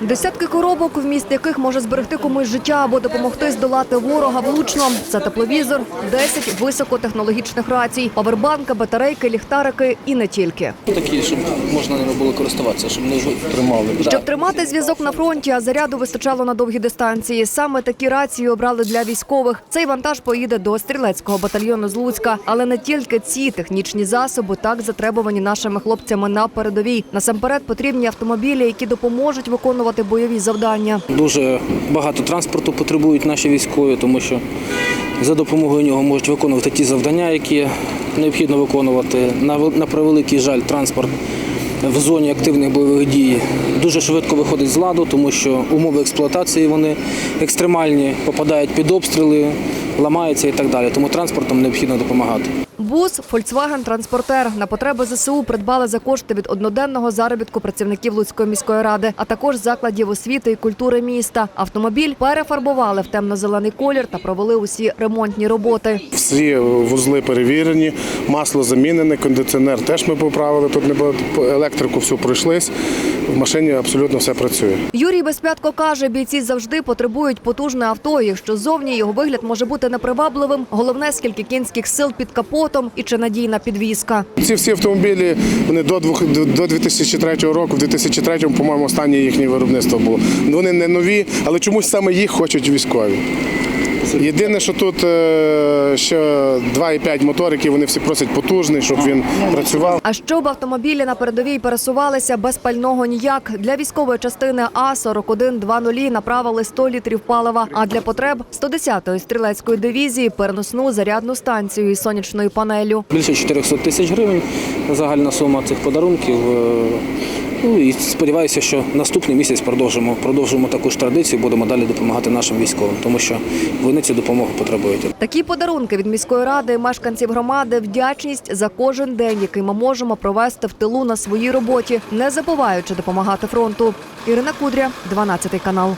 Десятки коробок, вміст яких може зберегти комусь життя або допомогти здолати ворога влучно. Це тепловізор, 10 високотехнологічних рацій, павербанки, батарейки, ліхтарики і не тільки. Такі, щоб можна ними було користуватися, щоб не тримали. Щоб тримати зв'язок на фронті, а заряду вистачало на довгі дистанції. Саме такі рації обрали для військових. Цей вантаж поїде до стрілецького батальйону з Луцька. Але не тільки ці технічні засоби так затребувані нашими хлопцями на передовій. Насамперед потрібні автомобілі, які допоможуть виконувати бойові завдання. Дуже багато транспорту потребують наші військові, тому що за допомогою нього можуть виконувати ті завдання, які необхідно виконувати. На, вел- на превеликий жаль, транспорт в зоні активних бойових дій дуже швидко виходить з ладу, тому що умови експлуатації вони екстремальні, попадають під обстріли, ламаються і так далі. Тому транспортом необхідно допомагати. Бус Volkswagen Транспортер на потреби ЗСУ придбали за кошти від одноденного заробітку працівників Луцької міської ради, а також закладів освіти і культури міста. Автомобіль перефарбували в темно-зелений колір та провели усі ремонтні роботи. Всі вузли перевірені, масло замінене, кондиціонер теж ми поправили. Тут не було електрику всю пройшлись. В машині абсолютно все працює. Юрій Безпятко каже, бійці завжди потребують потужне авто. Якщо зовні його вигляд може бути непривабливим, головне скільки кінських сил під капотом і чи надійна підвізка. Ці всі автомобілі вони до двох до 2003 року. В 2003, по-моєму, останнє їхнє виробництво було. Вони не нові, але чомусь саме їх хочуть військові. Єдине, що тут е, ще 2,5 моторики, вони всі просять потужний, щоб він працював. А щоб автомобілі на передовій пересувалися без пального ніяк, для військової частини А 4120 направили 100 літрів палива. А для потреб 110-ї стрілецької дивізії переносну зарядну станцію із сонячною панеллю. Більше 400 тисяч гривень загальна сума цих подарунків. Ну і сподіваюся, що наступний місяць продовжимо, продовжимо таку ж традицію, будемо далі допомагати нашим військовим, тому що вони цю допомогу потребують. Такі подарунки від міської ради мешканців громади вдячність за кожен день, який ми можемо провести в тилу на своїй роботі, не забуваючи допомагати фронту. Ірина Кудря, 12 канал.